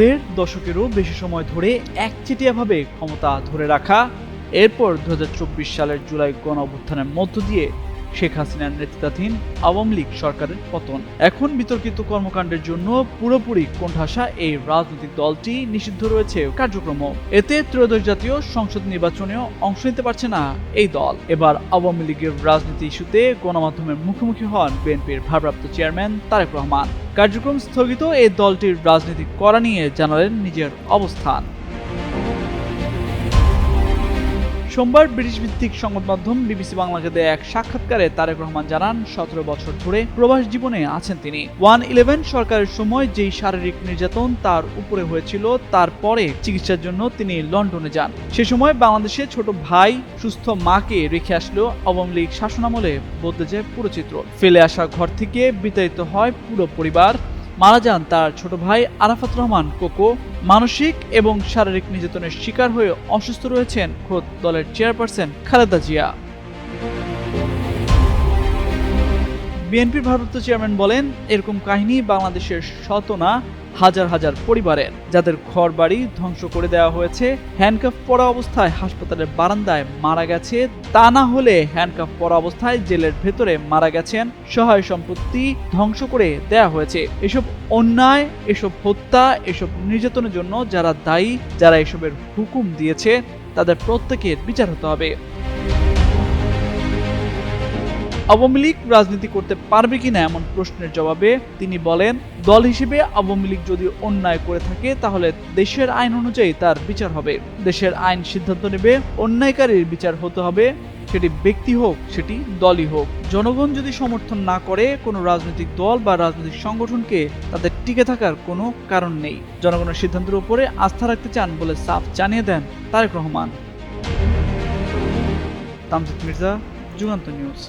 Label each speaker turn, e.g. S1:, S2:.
S1: দেড় দশকেরও বেশি সময় ধরে একচেটিয়াভাবে ক্ষমতা ধরে রাখা, এরপর দু হাজার চব্বিশ সালের জুলাই গণ অভ্যুত্থানের মধ্য দিয়ে শেখ হাসিনার নেতৃত্বাধীন আওয়ামী লীগ সরকারের পতন। এখন বিতর্কিত কর্মকাণ্ডের জন্য পুরোপুরি কোণঠাসা এই রাজনৈতিক দলটি নিষিদ্ধ রয়েছে কার্যক্রম এতে ত্রয়োদশ জাতীয় সংসদ নির্বাচনেও অংশ নিতে পারছে না এই দল। এবার আওয়ামী লীগের রাজনীতি ইস্যুতে গণমাধ্যমের মুখোমুখি হন বিএনপির ভারপ্রাপ্ত চেয়ারম্যান তারেক রহমান। কার্যক্রম স্থগিত এই দলটির রাজনীতি করা নিয়ে জানালেন নিজের অবস্থান। সোমবার ব্রিটিশ ভিত্তিক সংবাদ মাধ্যম বিবিসি বাংলাকে দেয়া এক সাক্ষাৎকারে তারেক রহমান জানান, সতেরো বছর ধরে প্রবাস জীবনে আছেন তিনি। ওয়ান ইলেভেন সরকারের সময় যেই শারীরিক নির্যাতন তার উপরে হয়েছিল, তারপরে চিকিৎসার জন্য তিনি লন্ডনে যান। সে সময় বাংলাদেশে ছোট ভাই সুস্থ মাকে রেখে আসলেও আওয়ামী লীগ শাসনামলে বদলে যায় পুরো চিত্র। ফেলে আসা ঘর থেকে বিতাড়িত হয় পুরো পরিবার। মারা যান তার ছোট ভাই আরাফাত রহমান কোকো। মানসিক এবং শারীরিক নির্যাতনের শিকার হয়ে অসুস্থ রয়েছেন খোদ দলের চেয়ারপারসন খালেদা জিয়া। বিএনপির ভারপ্রাপ্ত চেয়ারম্যান বলেন, এরকম কাহিনী বাংলাদেশের শত না হাজার হাজার পরিবারের। যাদের ঘর বাড়ি ধ্বংস করে দেওয়া হয়েছে, হ্যান্ডকাফ পরা অবস্থায় হাসপাতালের বারান্দায় মারা গেছে, তা না হলে হ্যান্ডকাফ পরা অবস্থায় জেলের ভেতরে মারা গেছেন, সহায় সম্পত্তি ধ্বংস করে দেয়া হয়েছে। এসব অন্যায়, এসব হত্যা, এসব নির্যাতনের জন্য যারা দায়ী, যারা এসবের হুকুম দিয়েছে, তাদের প্রত্যেকের বিচার হতে হবে। আওয়ামী লীগ রাজনীতি করতে পারবে কিনা এমন প্রশ্নের জবাবে তিনি বলেন, দল হিসেবে আওয়ামী লীগ যদি অন্যায় করে থাকে, তাহলে দেশের আইন অনুযায়ী তার বিচার হবে। দেশের আইন সিদ্ধান্ত নেবে, অন্যায়কারীর বিচার হতে হবে। সেটি ব্যক্তি হোক, সেটি দলই হোক। জনগণ যদি সমর্থন না করে, কোনো রাজনৈতিক দল বা রাজনৈতিক সংগঠনকে তাদের টিকে থাকার কোনো কারণ নেই। জনগণের সিদ্ধান্তের উপরে আস্থা রাখতে চান বলে সাফ জানিয়ে দেন তারেক রহমান। তামজিদ মির্জা, যুগান্ত নিউজ।